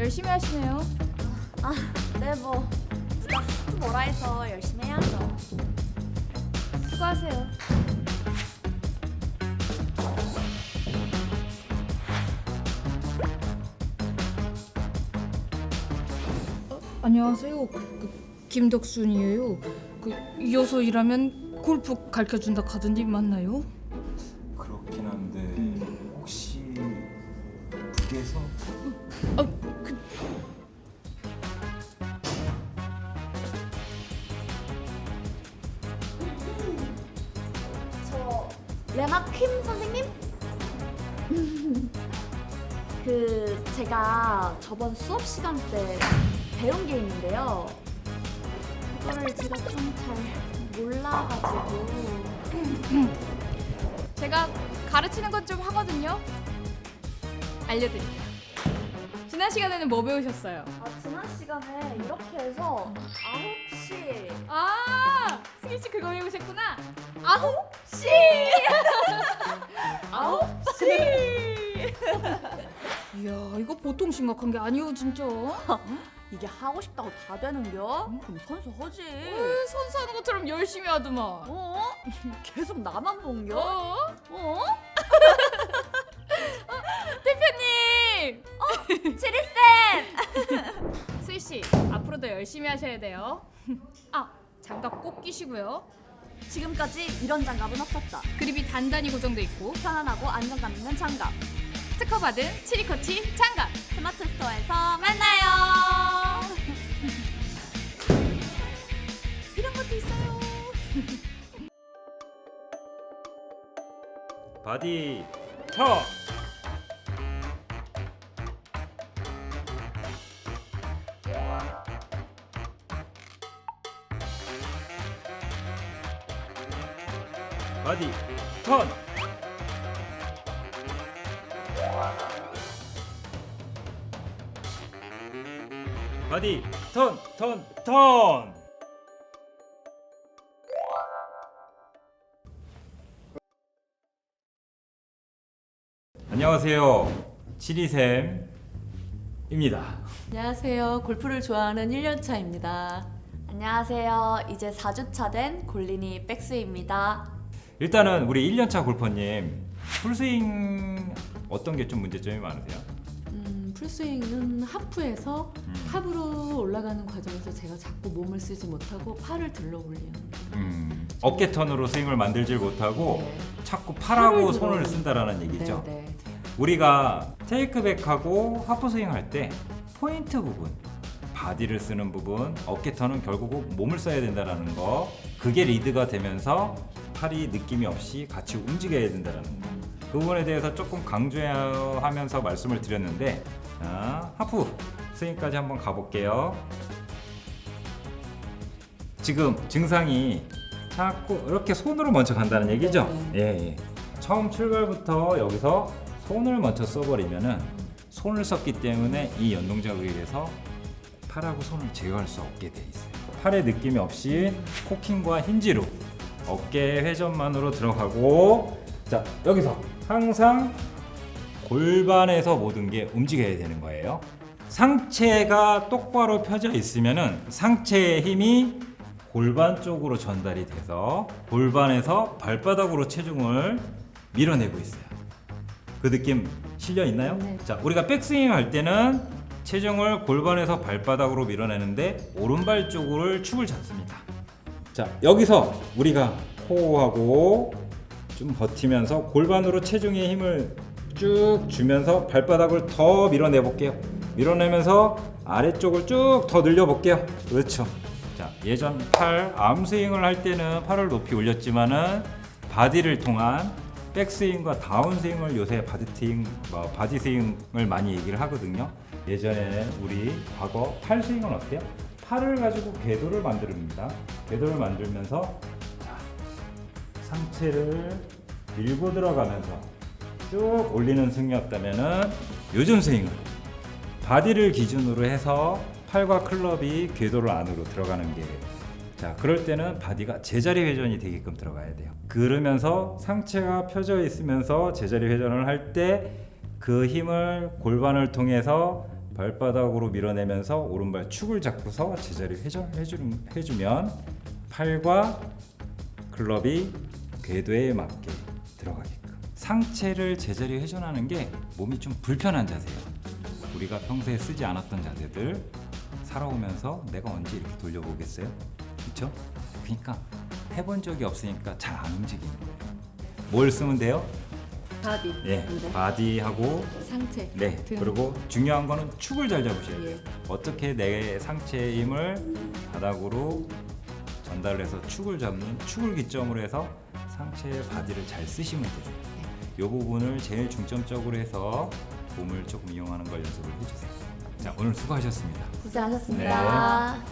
열심히 하시네요. 아, 네 뭐. 누가 하도 뭐라 해서 열심히 해야죠. 수고하세요. 어, 안녕하세요. 그, 김덕순이에요. 그 이어서 일하면 골프 가르쳐 준다 카드님 맞나요? 레나 킴 선생님? 그 제가 저번 수업 시간 때 배운 게 있는데요. 그거를 제가 좀 잘 몰라가지고. 제가 가르치는 것좀 하거든요. 알려드릴게요. 지난 시간에는 뭐 배우셨어요? 아 지난 시간에 이렇게 해서 9시 아, 승희 씨 그거 배우셨구나. 아홉 시. 아홉 시. 이야, 이거 보통 심각한 게 아니오 진짜. 이게 하고 싶다고 다 되는겨? 그럼 선수 허지. 으, 선수하는 것처럼 열심히 하더만. 어? 계속 나만 본겨? 어? 어? 대표님. 지리쌤! 수희 씨, 앞으로도 열심히 하셔야 돼요. 아, 장갑 꼭 끼시고요. 지금까지 이런 장갑은 없었다. 그립이 단단히 고정돼 있고 편안하고 안정감 있는 장갑. 특허 받은 치리코치 장갑. 스마트 스토어에서 만나요. 이런 것도 있어요. 바디 터 바디 턴 바디 턴 턴, 턴. 안녕하세요. 치리샘입니다. 안녕하세요. 골프를 좋아하는 1년차입니다. 안녕하세요. 이제 4주차 된 골린이 백스입니다. 일단은 우리 1년차 골퍼님 풀스윙 어떤 게 좀 문제점이 많으세요? 음, 풀스윙은 하프에서 음. 탑으로 올라가는 과정에서 제가 자꾸 몸을 쓰지 못하고 팔을 들러 올리는. 음, 어깨 턴으로 스윙을 만들질 못하고 네. 자꾸 팔하고 팔을 손을 들어- 쓴다라는 얘기죠. 네, 네. 우리가 테이크백하고 하프 스윙 할 때 포인트 부분, 바디를 쓰는 부분, 어깨 턴은 결국 몸을 써야 된다라는 거. 그게 리드가 되면서 팔이 느낌이 없이 같이 움직여야 된다라는 거. 그 부분에 대해서 조금 강조하면서 말씀을 드렸는데 자, 하프 스윙까지 한번 가볼게요. 지금 증상이 자꾸 이렇게 손으로 먼저 간다는 얘기죠? 예, 예. 처음 출발부터 여기서 손을 먼저 써버리면은 손을 썼기 때문에 이 연동 자극에 의해서 팔하고 손을 제어할 수 없게 돼 있어요. 팔의 느낌이 없이 코킹과 힌지로 어깨 회전만으로 들어가고 자 여기서 항상 골반에서 모든 게 움직여야 되는 거예요. 상체가 똑바로 펴져 있으면은 상체의 힘이 골반 쪽으로 전달이 돼서 골반에서 발바닥으로 체중을 밀어내고 있어요. 그 느낌 실려 있나요? 네. 자, 우리가 백스윙 할 때는 체중을 골반에서 발바닥으로 밀어내는데 오른발 쪽을 축을 잡습니다. 자, 여기서 우리가 호흡하고 좀 버티면서 골반으로 체중의 힘을 쭉 주면서 발바닥을 더 밀어내 볼게요. 밀어내면서 아래쪽을 쭉 더 늘려 볼게요. 그렇죠. 자, 예전 팔 암스윙을 할 때는 팔을 높이 올렸지만은 바디를 통한 백스윙과 다운스윙을 요새 바디스윙, 뭐 바디스윙을 많이 얘기를 하거든요. 예전에 우리 과거 팔스윙은 어때요? 팔을 가지고 궤도를 만듭니다. 궤도를 만들면서 자, 상체를 밀고 들어가면서 쭉 올리는 스윙이었다면은 요즘 스윙은 바디를 기준으로 해서 팔과 클럽이 궤도를 안으로 들어가는 게 자, 그럴 때는 바디가 제자리 회전이 되게끔 들어가야 돼요. 그러면서 상체가 펴져 있으면서 제자리 회전을 할 때 그 힘을 골반을 통해서 발바닥으로 밀어내면서 오른발 축을 잡고서 제자리 회전 해주, 해주면 팔과 클럽이 궤도에 맞게 들어가게끔 상체를 제자리 회전하는 게 몸이 좀 불편한 자세예요. 우리가 평소에 쓰지 않았던 자세들 살아오면서 내가 언제 이렇게 돌려보겠어요? 그렇죠? 그러니까 해본 적이 없으니까 잘 안 움직이는 거예요. 뭘 쓰면 돼요? 바디. 예, 네. 바디하고 상체. 네, 등. 그리고 중요한 거는 축을 잘 잡으셔야 돼요. 예. 어떻게 내 상체의 힘을 바닥으로 전달해서 축을 잡는 축을 기점으로 해서 상체의 바디를 잘 쓰시면 돼요. 이 부분을 제일 중점적으로 해서 몸을 조금 이용하는 걸 연습을 해주세요. 자, 오늘 수고하셨습니다. 고생하셨습니다.